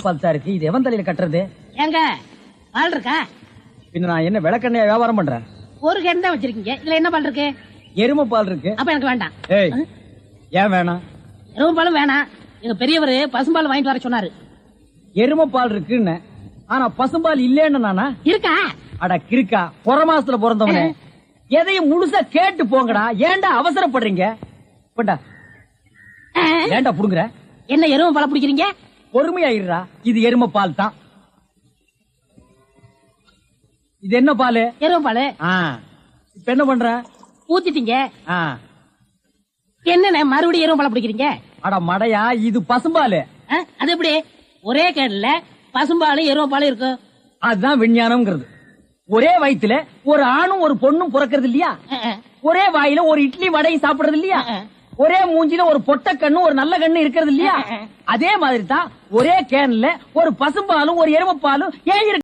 பல்சா இருக்கு இது எவன் தலையில கட்டுறது? ஏங்க பால் இருக்கா? பின்ன நான் என்ன விளக்கண்ணையா வியாபாரம் பண்றேன்? ஒரு கேன் தான் வச்சிருக்கீங்க இதுல என்ன பால் இருக்கு? எருமை பால் இருக்கு. அப்ப எனக்கு வேண்டாம். ஏய் ஏன் வேணாம்? எருமை பாலும் வேணாம். எங்க பெரியவர் பசும்பால் வாங்கிட்டு வர சொன்னாரு. எருமை பால் இருக்குன்னு. ஆனா பசும்பால் இல்லேன்னு நானா? இருக்கா? அட கிறுக்கா புற மாசத்துல பிறந்தவனே. எதையும் முழுசா கேட்டு போங்கடா. ஏன்டா அவசரப்படுறீங்க? ஏன்டா புடுங்குற? என்ன எருமை பாலை பிடிக்கிறீங்க? பொறுமையா இருடா இது எருமை பால் தான். இது என்ன பால்? எருமை பால். இப்ப என்ன பண்ற? ஊத்திட்டீங்க. ஆ. என்னண்ணே மறுபடியும் எருமை பாலை பிடிக்கிறீங்க? அட மடையா இது பசும்பால். அது எப்படி? ஒரே கேன்ல பசும்பாலும் எருமை பாலும் இருக்கும் அதுதான் விஞ்ஞானம்ங்கிறது. ஒரே வயித்துல ஒரு ஆணும் ஒரு பொண்ணும் பிறக்கிறது இல்லையா. ஒரே வாயில ஒரு இட்லி வடையும் சாப்பிடுறது இல்லையா. ஒரே மூஞ்சில ஒரு பொட்ட கண்ணு ஒரு நல்ல கண்ணு இருக்கிறது இல்லையா? அதே மாதிரி தான் ஒரே கேன்ல ஒரு பசும்பாலும் ஒரு எருமைப்பாலும் ஏன்